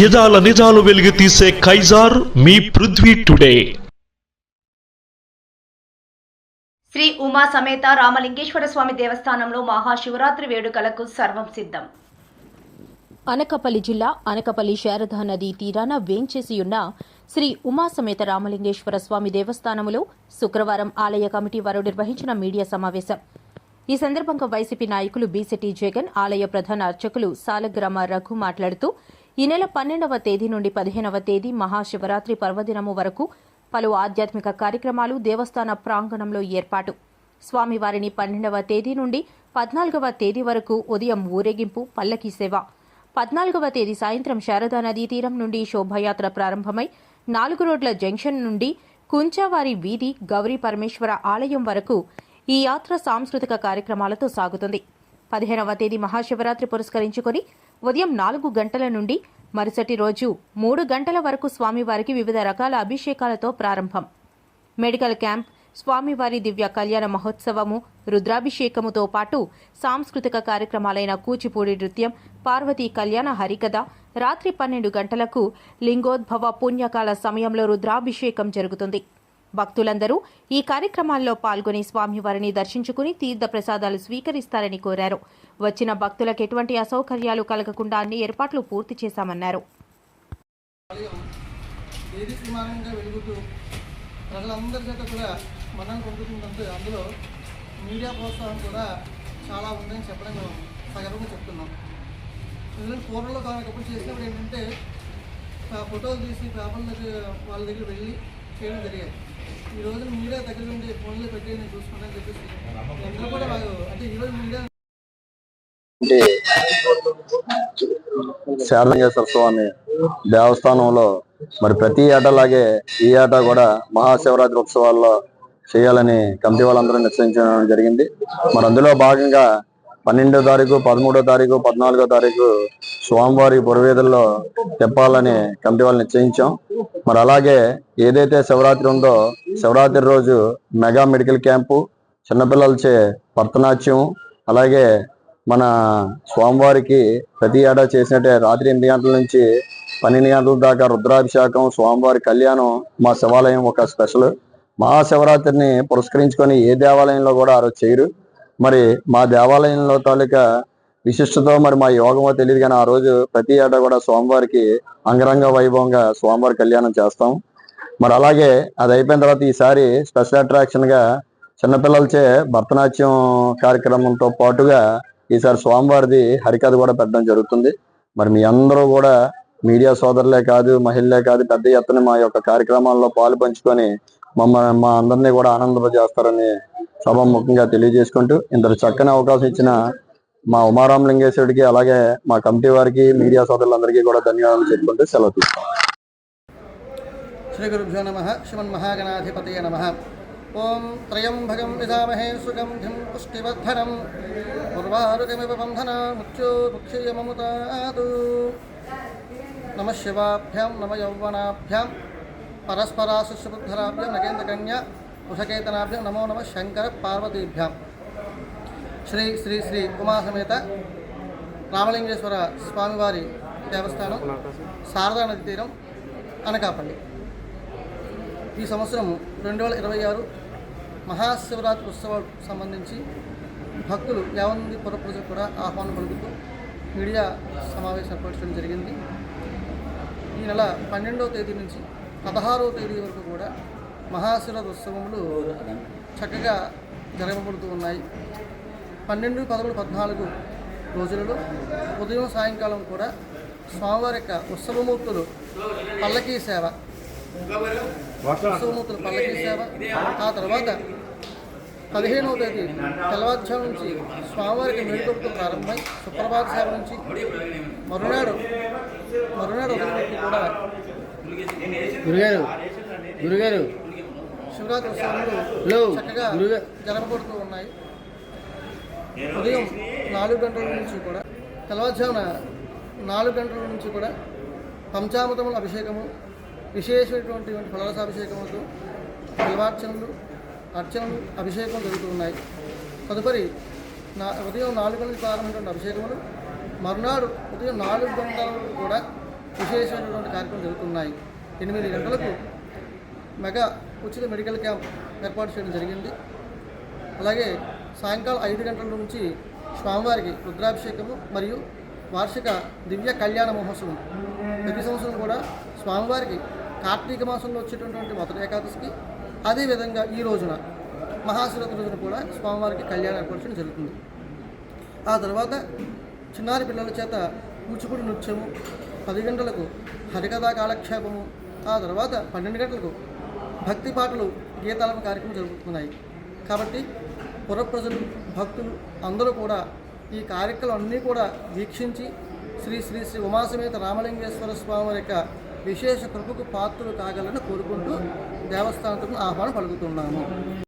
యదాల నిజాలు వెలుగు తీసే కైజార్ మీ పృథ్వీ టుడే. శ్రీ ఉమా సమేత రామలింగేశ్వర స్వామి దేవస్థానంలో మహాశివరాత్రి వేడుకలకు సర్వం సిద్ధం. అనకపల్లి జిల్లా అనకపల్లి శారదా నదీ తీరాన వేంచేసి ఉన్న శ్రీ ఉమా సమేత రామలింగేశ్వర స్వామి దేవస్థానములో శుక్రవారం ఆలయ కమిటీ వారు నిర్వహించిన మీడియా సమావేశం. ఈ సందర్భంగా వైసీపీ నాయకులు బీసెటి జగన్ ఆలయ ప్రధాన అర్చకులు సాలగ్రామ రఘు మాట్లాడుతూ ఈ నెల పన్నెండవ తేదీ నుండి పదిహేనవ తేదీ మహాశివరాత్రి పర్వదినము వరకు పలు ఆధ్యాత్మిక కార్యక్రమాలు దేవస్థాన ప్రాంగణంలో ఏర్పాటు. స్వామివారిని పన్నెండవ తేదీ నుండి పద్నాలుగవ తేదీ వరకు ఉదయం ఊరేగింపు పల్లకీ సేవ. పద్నాలుగవ తేదీ సాయంత్రం శారదా నదీ తీరం నుండి శోభాయాత్ర ప్రారంభమై నాలుగు రోడ్ల జంక్షన్ నుండి కుంచావారి వీధి గౌరీ పరమేశ్వర ఆలయం వరకు ఈ యాత్ర సాంస్కృతిక కార్యక్రమాలతో సాగుతుంది. పదిహేనవ తేదీ మహాశివరాత్రి పురస్కరించుకొని ఉదయం నాలుగు గంటల నుండి మరుసటి రోజు మూడు గంటల వరకు స్వామివారికి వివిధ రకాల అభిషేకాలతో ప్రారంభం. మెడికల్ క్యాంప్ స్వామివారి దివ్య కళ్యాణ మహోత్సవము రుద్రాభిషేకముతో పాటు సాంస్కృతిక కార్యక్రమాలైన కూచిపూడి నృత్యం పార్వతీ కళ్యాణ హరికథ రాత్రి పన్నెండు గంటలకు లింగోద్భవ పుణ్యకాల సమయంలో రుద్రాభిషేకం జరుగుతుంది. భక్తులందరూ ఈ కార్యక్రమాల్లో పాల్గొని స్వామివారిని దర్శించుకుని తీర్థ ప్రసాదాలు స్వీకరిస్తారని కోరారు. వచ్చిన భక్తులకు ఎటువంటి అసౌకర్యాలు కలగకుండా అన్ని ఏర్పాట్లు పూర్తి చేశామన్నారు. ప్రజలందరి చేత కూడా మనం పొందుతుందంటే అందులో మీడియా ప్రోత్సాహం కూడా చాలా ఉందని చెప్పడం మేము సగర్వంగా చెప్తున్నాం. ఎందుకంటే పూర్వంలో కానప్పుడు చేసినప్పుడు ఏంటంటే ఫోటోలు తీసి పేపర్ల వాళ్ళ దగ్గర వెళ్ళి చేయడం జరిగేది ఈ రోజున మీడియా దగ్గర నుండి ఫోన్లో పెట్టి నేను చూసుకుంటానని చెప్పేసి అందరూ కూడా అంటే మీడియా స్వామి దేవస్థానంలో మరి ప్రతి ఏటలాగే ఈ ఏటా కూడా మహాశివరాత్రి ఉత్సవాల్లో చేయాలని కమిటీ వాళ్ళందరూ నిశ్చయించడం జరిగింది. మరి అందులో భాగంగా పన్నెండో తారీఖు పదమూడో తారీఖు పద్నాలుగో తారీఖు స్వామివారి పురవేదుల్లో తెప్పాలని కమిటీ వాళ్ళు నిశ్చయించాం. మరి అలాగే ఏదైతే శివరాత్రి ఉందో శివరాత్రి రోజు మెగా మెడికల్ క్యాంపు చిన్నపిల్లలచే భరతనాట్యం అలాగే మన స్వామివారికి ప్రతి ఏడా చేసినట్టే రాత్రి ఎనిమిది గంటల నుంచి పన్నెండు గంటల దాకా రుద్రాభిషేకం స్వామివారి కళ్యాణం మా శివాలయం ఒక స్పెషల్. మహాశివరాత్రిని పురస్కరించుకొని ఏ దేవాలయంలో కూడా ఆ రోజు చేయరు. మరి మా దేవాలయంలో తాలూకా విశిష్టతో మరి మా యోగమో తెలియదు కానీ ఆ రోజు ప్రతి ఏటా కూడా స్వామివారికి అంగరంగ వైభవంగా స్వామివారి కళ్యాణం చేస్తాం. మరి అలాగే అది అయిపోయిన తర్వాత ఈసారి స్పెషల్ అట్రాక్షన్గా చిన్నపిల్లలచే భరతనాట్యం కార్యక్రమంతో పాటుగా ఈసారి స్వామివారిది హరికథ కూడా పెట్టడం జరుగుతుంది. మరి మీ అందరూ కూడా మీడియా సోదరులే కాదు మహిళలే కాదు పెద్ద ఎత్తున మా యొక్క కార్యక్రమాల్లో పాలు పంచుకొని మమ్మల్ని మా అందరినీ కూడా ఆనందపజేస్తారని సభాముఖంగా తెలియజేసుకుంటూ ఇంత చక్కని అవకాశం ఇచ్చిన మా ఉమారాం లింగేశ్వరుడికి అలాగే మా కమిటీ వారికి మీడియా సోదరులందరికీ కూడా ధన్యవాదాలు చెప్పుకుంటూ సెలవు తీసుకుంటాం. శ్రీ గురుభ్యో నమ శ్రీమన్మహాగణాధిపతయ నమ. ఓం త్రయంభగం విధామహే సుగంధిం పుష్టివర్ధనం. ఉర్వారుకమివ బంధన మృత్యోముక్షయమముతాదు నమ శివాభ్యాం నమ యౌవనాభ్యాం. పరస్పరాశుశుబుద్ధరాభ్యాం నగేంద్రకన్య కుశకేతనాభ్యాం నమో నమ శంకర పార్వతీభ్యాం. శ్రీ శ్రీ శ్రీ ఉమాసమేత రామలింగేశ్వర స్వామివారి దేవస్థానం శారదా నది తీరం అనకాపల్లి. ఈ సంవత్సరం రెండు వేల ఇరవై ఆరు మహాశివరాత్రి ఉత్సవాలకు సంబంధించి భక్తులు యావంది మంది పుర కూడా ఆహ్వానం పలుకుతూ మీడియా సమావేశం ఏర్పరచడం జరిగింది. ఈ నెల పన్నెండవ తేదీ నుంచి పదహారవ తేదీ వరకు కూడా మహాశిల ఉత్సవములు చక్కగా జరగబడుతూ ఉన్నాయి. పన్నెండు పదమూడు పద్నాలుగు రోజులలో ఉదయం సాయంకాలం కూడా స్వామివారి యొక్క ఉత్సవమూర్తులు పల్లకీ సేవ. ఉత్సవమూర్తులు పల్లకీ సేవ. ఆ తర్వాత పదిహేనవ తేదీ తెల్లవారుజాము నుంచి స్వామివారికి మెడికప్పు ప్రారంభమై సుప్రభాత సేవ నుంచి మరునాడు మరునాడు ఉదయం కూడా గురుగారు గురుగారు. శివరాత్రి ఉత్సవాలు చక్కగా గురుగా జరగబడుతూ ఉన్నాయి. ఉదయం నాలుగు గంటల నుంచి కూడా తెల్లవారుజామున నాలుగు గంటల నుంచి కూడా పంచామృతముల అభిషేకము విశేషమైనటువంటి ఫలరసాభిషేకములతో బిల్వార్చనలు అర్చనలు అభిషేకం జరుగుతున్నాయి తదుపరి నా ఉదయం నాలుగు గంటలకు ప్రారంభమైనటువంటి అభిషేకములు మరునాడు ఉదయం నాలుగు గంటల వరకు కూడా విశేషమైనటువంటి కార్యక్రమాలు జరుగుతున్నాయి. ఎనిమిది గంటలకు మెగా ఉచిత మెడికల్ క్యాంప్ ఏర్పాటు చేయడం జరిగింది. అలాగే సాయంకాలం ఐదు గంటల నుంచి స్వామివారికి రుద్రాభిషేకము మరియు వార్షిక దివ్య కళ్యాణ మహోత్సవం. ప్రతి సంవత్సరం కూడా స్వామివారికి కార్తీక మాసంలో వచ్చేటటువంటి మొదటి ఏకాదశికి అదేవిధంగా ఈ రోజున మహాశివరాత్రి రోజున కూడా స్వామివారికి కళ్యాణ ఏర్పరచడం జరుగుతుంది. ఆ తర్వాత చిన్నారి పిల్లల చేత కూచిపూడి నృత్యము పది గంటలకు హరికథా కాలక్షేపము ఆ తర్వాత పన్నెండు గంటలకు భక్తి పాటలు గీతాలప కార్యక్రమం జరుగుతున్నాయి. కాబట్టి పుర ప్రజలు భక్తులు అందరూ కూడా ఈ కార్యక్రమం అన్నీ కూడా వీక్షించి శ్రీ శ్రీ శ్రీ ఉమాసమేత రామలింగేశ్వర స్వామి యొక్క విశేష కృపకు పాత్రలు కాగలని కోరుకుంటూ దేవస్థానం ఆహ్వానం పలుకుతున్నాము.